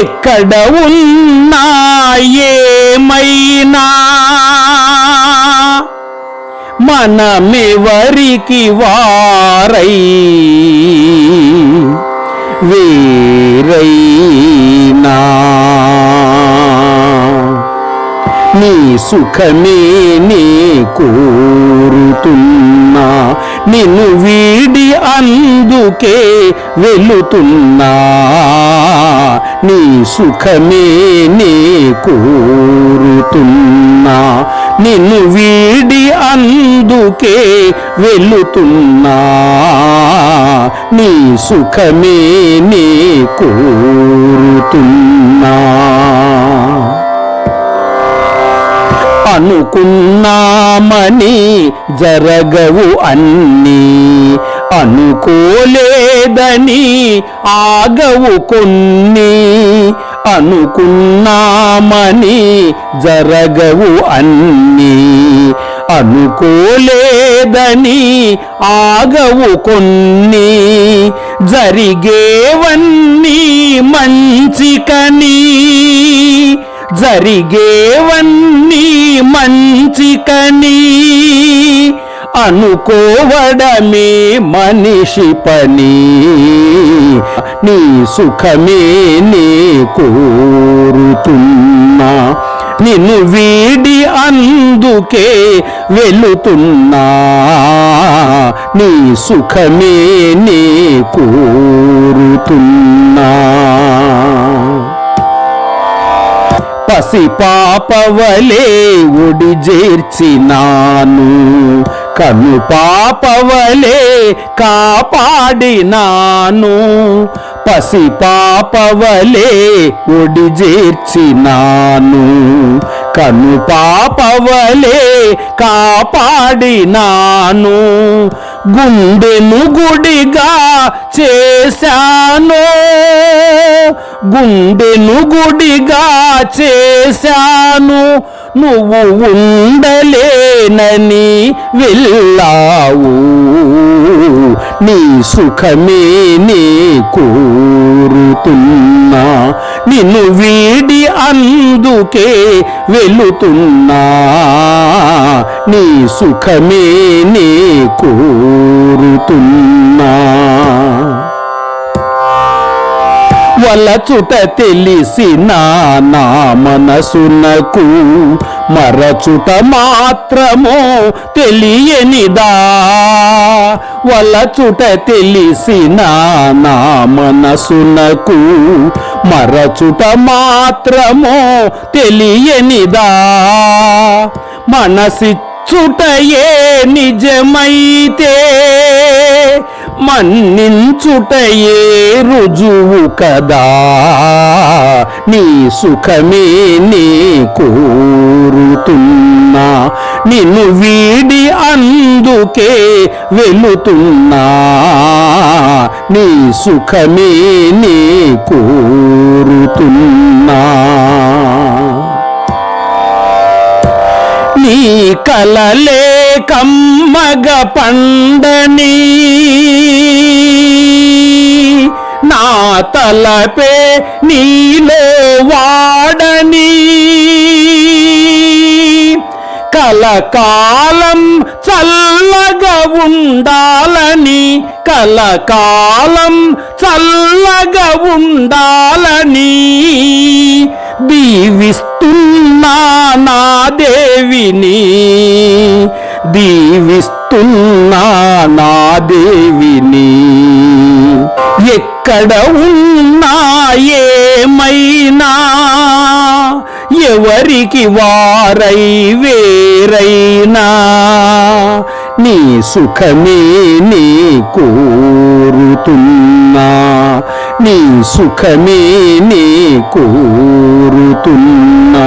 ఎక్కడ ఉన్నా ఏమైనా మనమెవరికి వారై? వేరైనా? నీ సుఖమే నీ కోరుతున్నా. నిన్ను వీడి అందుకే వెళుతున్నా. నీ సుఖమే నీ కోరుతున్నా. నిన్ను వీడి అందుకే వెళుతున్నా. నీ సుఖమే నీ కోరుతున్నా. అనుకున్నామని జరగవు అన్నీ. అనుకోలేదని ఆగవు కొన్ని. అనుకున్నామని జరగవు అన్నీ. అనుకోలేదని ఆగవు కొన్ని. జరిగేవన్నీ మంచికని జరిగేవన్నీ మంచికని అనుకోవడమే మనిషి పని. నీ సుఖమే నీ కోరుతున్నా. నిన్ను వీడి అందుకే వెళుతున్నా. నీ సుఖమే నీ కోరుతున్నా. పసి పాపవలే ఒడి చేర్చినాను కను పాపవలే కాపాడినాను. పసి పాపవలే ఒడి చేర్చినాను కను పాపవలే కాపాడినాను. గుండెను గుడిగా చేశాను. గుండెను గుడిగా చేశాను. నువ్వు ఉండలేనని వెళ్ళావు. నీ సుఖమే నీ కోరుతున్నా. నిన్ను వీడి అందుకే వెళుతున్నా. నీ సుఖమే నీ కోరుతున్నా. వలచుట తెలిసిన నా మనసునకు మరచుట మాత్రమో తెలియనిదా. వలచుట తెలిసిన నా మనసునకు మరచుట మాత్రమో తెలియనిదా. మనసిచ్చుటయే నిజమైతే మన్నించుటయే రుజువు కదా. నీ సుఖమే నీ కోరుతున్నా. నిన్ను వీడి అందుకే వెళుతున్నా. నీ సుఖమే నీ కోరుతున్నా. నీ కలలే కమ్మగ పండని నా తలపే నీలో వాడని కలకాలం చల్లగా ఉండాలని కలకాలం చల్లగా ఉండాలని దీవిస్తున్నా నా దేవిని. దీవిస్తున్నా నా దేవిని. ఎక్కడ ఉన్నా ఏమైనా ఎవరికి వారై వేరైనా నీ సుఖమే నీ కోరుతున్నా నీ సుఖమే నీ కోరుతున్నా.